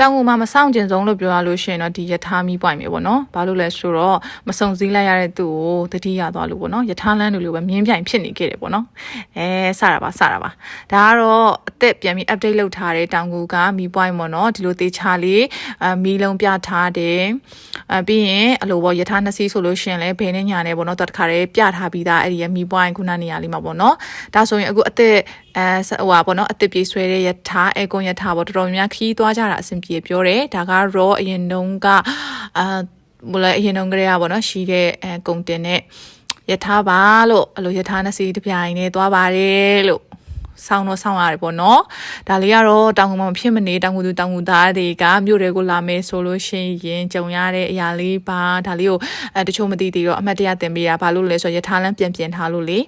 တောင်ငူမှာမဆောင်ကျင်ဆုံးလို့ပြောရလို့ရှိရင်တော့ဒီယထာမီးပွိုင်ပဲပေါ့နော်ဘာလို့လဲဆိုတော့မစုံစည်းလိုက်ရတဲ့သူကိုတတိယသွားလို့ပေါ့နော်ယထာလန်းလူလိုပဲမြင်းပြိုင်ဖြစ်နေခဲ့တယ်ပေါ့နော်အဲစတာပါစတာပါဒါကတော့အသက်ပြန်ပြီး update လုပ်ထားတဲ့တောင်ငူကမီးပွိုင်ပေါ့နော်ဒီလိုတေချာလေးအမီးလုံးပြထားတယ်အပြီးရင်အလိုပေါ့ယထာနှစ်စီးဆိုလို့ရှိရင်လည်းဘယ်နဲ့ညာနဲ့ပေါ့နော်တခါတည်းပြထားပြီးသားအဲ့ဒီမီးပွိုင်ခုနနေရာလေးမှာပေါ့နော်ဒါဆိုရင်အခုအသက်အဲဟိုပါပေါ့နော်အသစ်ပြေးဆွဲတဲ့ယထာအဲကွန်ယထာပေါ့တော်တော်များများခီးသွားကြတာအဆင်ပြေပြောတယ်ဒါက raw အရင်တုန်းကအာဘလအရင်တုန်းကတည်းကပေါ့နော်ရှိတဲ့အဲကုံတင်နဲ့ယထာပါလို့အလိုယထာနှစ်စီးတစ်ပြိုင်နဲ့သွားပါတယ်လို့ ဆောင်းတော့ဆောင်းရတယ်ပေါ့နော်ဒါလေးကတော့တောင်ကူမဖြစ်မနေတောင်ကူသူတောင်ကူသားတွေကမြို့တွေကိုလာမယ်ဆိုလို့ရှိရင်ကြုံရတဲ့အရာလေးပါဒါလေးကိုအဲတချို့မသိသေးတော့အမှတ်တရတင်ပေးတာဘာလို့လဲဆိုတော့ယထာလန်းပြန်ပြင်ထားလို့လေ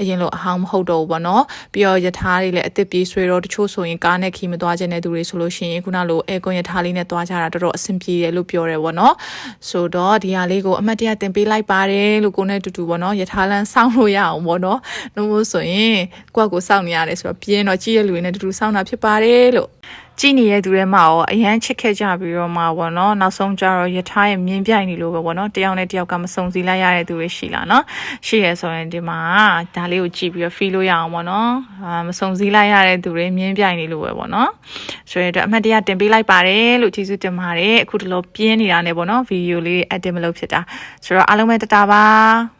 အရင်လိုအဟောင်းမဟုတ်တော့ဘူးပေါ့နော်ပြီးတော့ယထာတွေလည်းအသစ်ပြေးဆွဲတော့တချို့ဆိုရင်ကားနဲ့ခီးမသွားခြင်းတဲ့သူတွေဆိုလို့ရှိရင်ခုနလိုအဲကွန်ယထာလေးနဲ့သွားကြတာတော်တော်အဆင်ပြေတယ်လို့ပြောတယ်ပေါ့နော်ဆိုတော့ဒီဟာလေးကိုအမှတ်တရတင်ပေးလိုက်ပါတယ်လို့ကိုနဲ့တူတူပေါ့နော်ယထာလန်းစောင့်လို့ရအောင်ပေါ့နော်နှမို့ဆိုရင်ကိုယ့်ကိုစောင့်နေရတယ်ဆိုတော့ပြင်းတော့ကြည့်ရလူတွေနဲ့တူတူစောင့်တာဖြစ်ပါတယ်လို့ကြည့်နေတဲ့သူတွေမှာရောအရန်ချစ်ခဲ့ကြပြီးတော့မှပေါ့နော်နောက်ဆုံးကျတော့ယထာရဲ့မြင်းပြိုင်နေလို့ပဲပေါ့နော်တယောက်နဲ့တယောက်ကမစုံစည်းလိုက်ရတဲ့သူတွေရှိလာနော်ရှိရဆိုရင်ဒီမှာဒါလေးကိုကြည့်ပြီးတော့ feel လို့ရအောင်ပေါ့နော်အာမစုံစည်းလိုက်ရတဲ့သူတွေမြင်းပြိုင်နေလို့ပဲပေါ့နော်ဆိုရင်တော့အမှတ်တရတင်ပေးလိုက်ပါတယ်လို့ကျေးဇူးတင်ပါတယ်အခုဒီလိုပြင်းနေတာနဲ့ပေါ့နော်ဗီဒီယိုလေး edit မလုပ်ဖြစ်တာဆိုတော့အားလုံးပဲတတာပါ